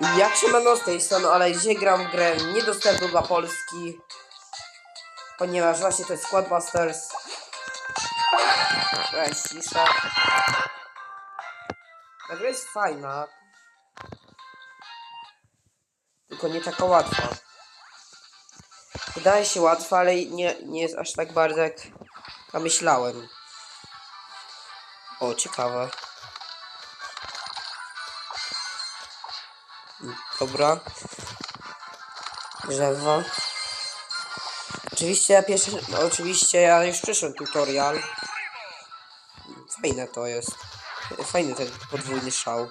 Jak się mano z tej strony, ale gdzie gram w grę niedostępną dla Polski, ponieważ właśnie to jest Squadbusters. Weź cisza. Ta gra jest fajna, tylko nie taka łatwa. Wydaje się łatwa, ale nie, nie jest aż tak bardzo jak ja myślałem. O, ciekawe. Dobra. Drzewo. Oczywiście ja pierwszy, oczywiście ja już przyszedłem tutorial. Fajne to jest. Fajny ten podwójny szał.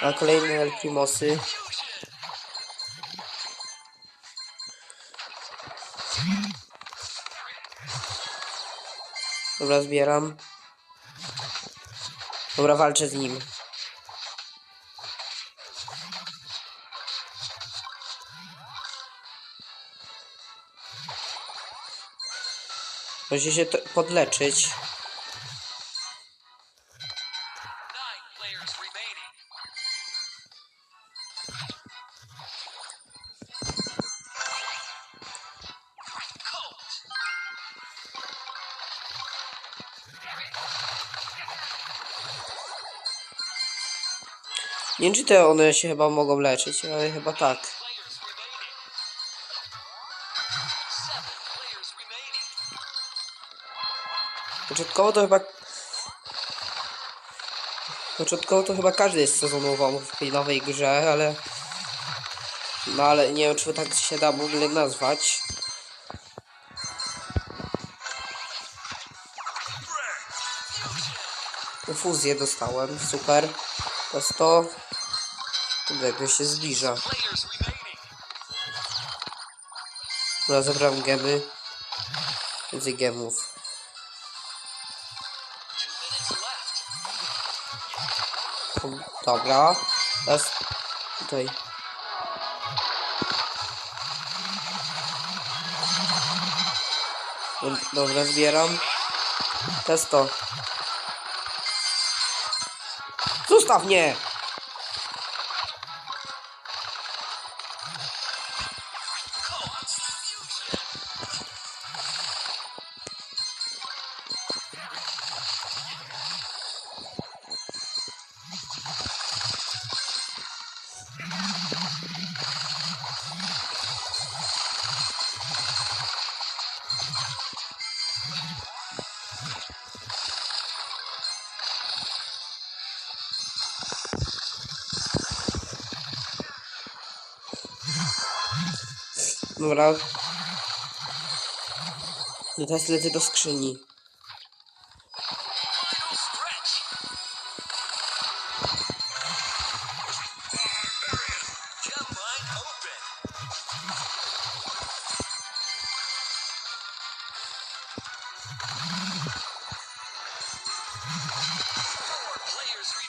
A kolejne El Primosy. Dobra, zbieram. Dobra, walczę z nim. Musi się podleczyć. Nie wiem, czy te one się chyba mogą leczyć, ale chyba tak. Początkowo to chyba... Początkowo to chyba każdy jest sezonową w tej nowej grze, ale... No ale nie wiem, czy tak się da w ogóle nazwać. Fuzję dostałem, super. To jest to... Kurde, się zbliża. Dobra, zabrałem gemy. Więcej gemów. Dobra. Teraz tutaj. Dob- Dobra, zbieram. To. Zostaw mnie! Dobra. No teraz lecę do skrzyni.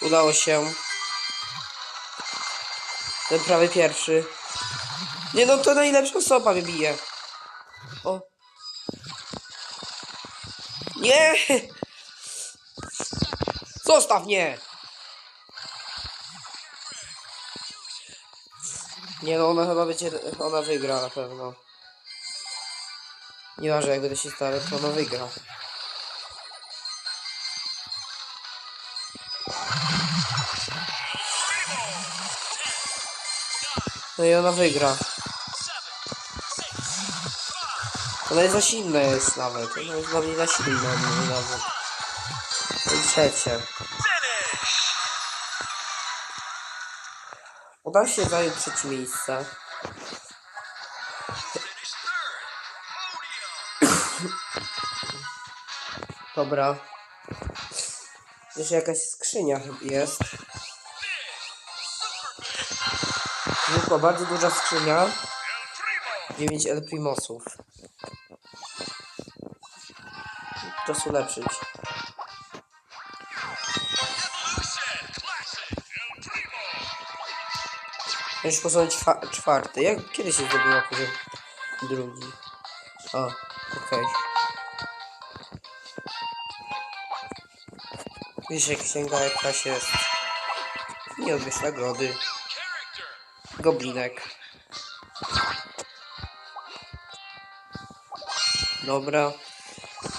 Udało się. Ten prawie pierwszy. Nie no, to najlepsza osoba mnie bije. O. Nie! Zostaw mnie! Nie no, ona chyba będzie, ona wygra na pewno. Nieważne jak będę się starał, to ona wygra. No i ona wygra. Ona jest za silna jest nawet. Ona jest dla mnie za silna nawet. I trzecie. Finish. Uda się zająć trzecie miejsce. Dobra. Jeszcze jakaś skrzynia jest. Zwykła, bardzo duża skrzynia. 9 El Primosów. Czas ulepszyć. Poziom czwa czwarty. Jak kiedy się zdobyła poziom drugi? O, okej. Wiesz, księga jakaś jest. Nie odbierz nagrody. Goblinek. Dobra.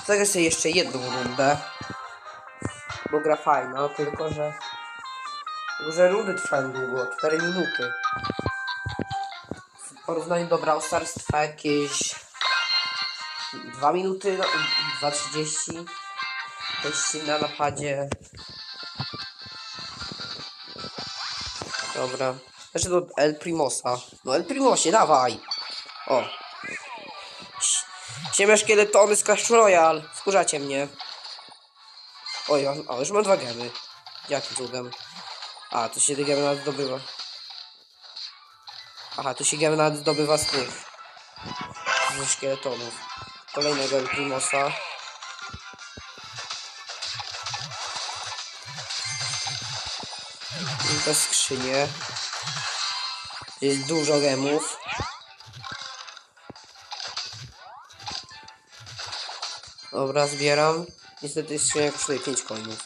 Zagrę sobie jeszcze jedną rundę. Bo gra fajna, tylko że... Tylko, że rundy trwają długo, 4 minuty. W porównaniu do Brawl Stars trwa jakieś... 2 minuty, no, 2.30. Jeśli na napadzie... Dobra. Znaczy do El Primosa. No El Primosie, dawaj! O. Siemia szkieletony z Clash Royale. Wkurzacie mnie. Oj, a, a już mam dwa gemy. Jakim cudem? A, tu się te gemy nawet zdobywa. Aha, tu się gemy nawet zdobywa z tych. Ze szkieletonów. Kolejnego El Primosa. I te skrzynie. Jest dużo gemów. Dobra, zbieram. Niestety skrzynia kosztuje 5 coinów.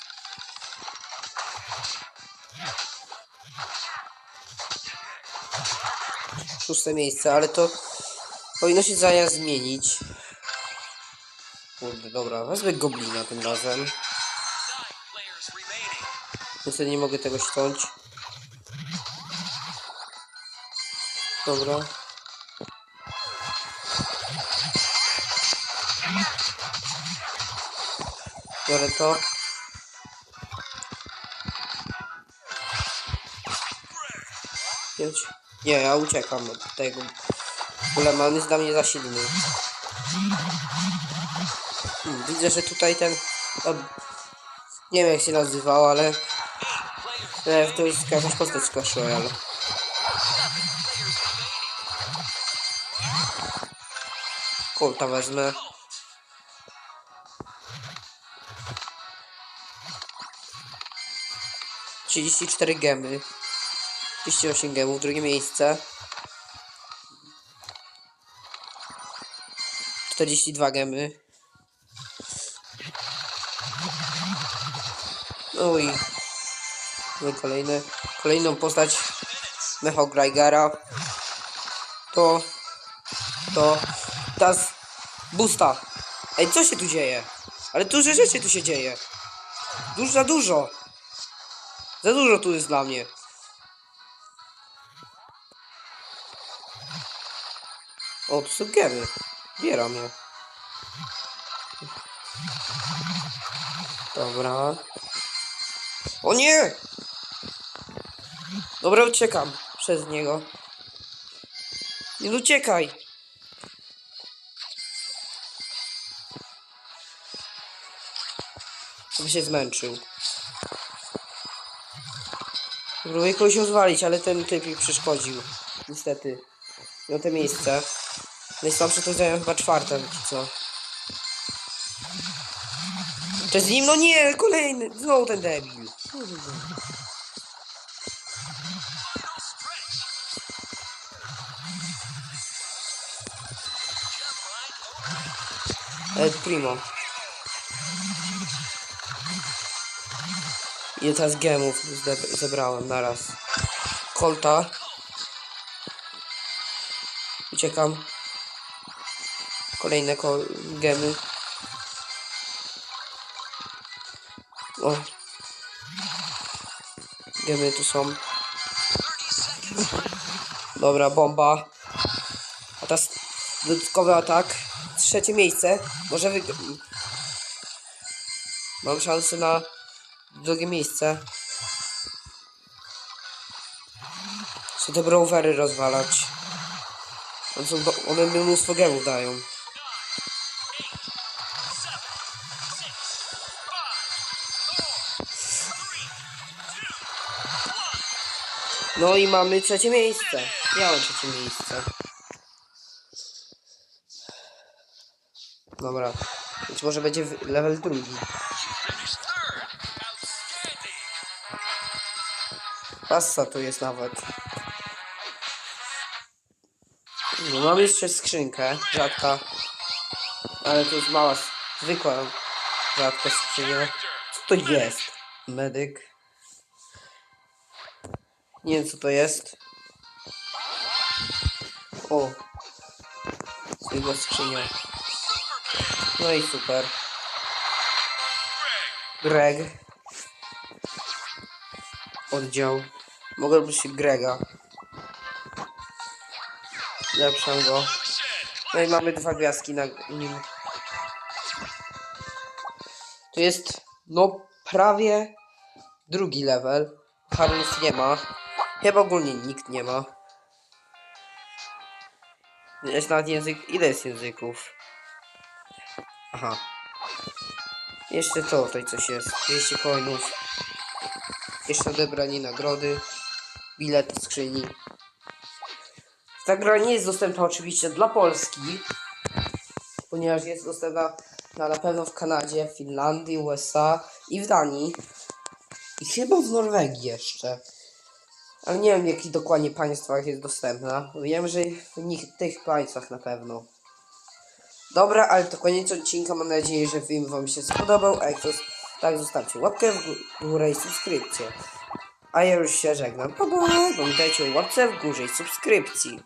Szóste miejsce, ale to powinno się zaraz zmienić. Kurde, dobra, wezmę goblina tym razem. Niestety nie mogę tego ściąć. Dobra. Biorę to. Pięć. Nie, ja uciekam od tego. Uleman jest dla mnie za silny. Hmm, widzę, że tutaj ten... O, nie wiem jak się nazywał, ale... E, to jest jakaś postać z Clash Royale. Kolta wezmę. Trzydzieści cztery gemy. 38 gemów, drugie miejsce. 42 gemy. No no i kolejne, kolejną postać Mecho Graigara. To to teraz busta. Ej, co się tu dzieje? Ale duże rzeczy tu się dzieje. Dużo, za dużo. Za dużo tu jest dla mnie. O, tu są gemy. Bieram je. Dobra. O nie! Dobra, uciekam przez niego. Nie uciekaj! Aby się zmęczył. Próbuję kogoś rozwalić, ale ten typ mi przeszkodził. Niestety. Miał te miejsce. Najsłabsze to zająłem chyba czwarte, czy co. Jest z nim? No nie! Kolejny! Znowu ten debil. Primo. Ile teraz gemów zde- zebrałem naraz. Kolta. Uciekam. Kolejne ko- gemy. O. Gemy tu są. 30 seconds. Dobra, bomba. A teraz dodatkowy atak. Trzecie miejsce. Może wy... Mam szansę na drugie miejsce. Chcę te browery rozwalać. One, są do... One mnóstwo gemów dają. No i mamy trzecie miejsce. Miałem trzecie miejsce. Dobra. Być może będzie level drugi. Passa tu jest nawet. No mamy jeszcze skrzynkę. Rzadka. Ale to jest mała, zwykła, rzadka skrzynia. Co to jest? Medyk. Nie wiem co to jest. O. Zwykła skrzynia. No i super. Greg. Oddział. Mogę być Grega. Lepszą go. No i mamy dwa gwiazdki na nim. To jest, no, prawie drugi level. Harness nie ma. Chyba ogólnie nikt nie ma. Jest nawet język. Ile jest języków? Aha. Jeszcze to, tutaj coś jest. 200 coinów. Jeszcze odebranie nagrody. Bilet z skrzyni. Ta gra nie jest dostępna oczywiście dla Polski, ponieważ jest dostępna na, na pewno w Kanadzie, Finlandii, USA i w Danii. I chyba w Norwegii jeszcze. Ale nie wiem w jakich dokładnie państwach jest dostępna. Wiem, że w nich, tych państwach na pewno. Dobra, ale to koniec odcinka. Mam nadzieję, że film Wam się spodobał. A jak to tak, zostawcie łapkę w górę i subskrypcję. A ja już się żegnam. Pa, pa. Pamiętajcie o łapce w górze i subskrypcji.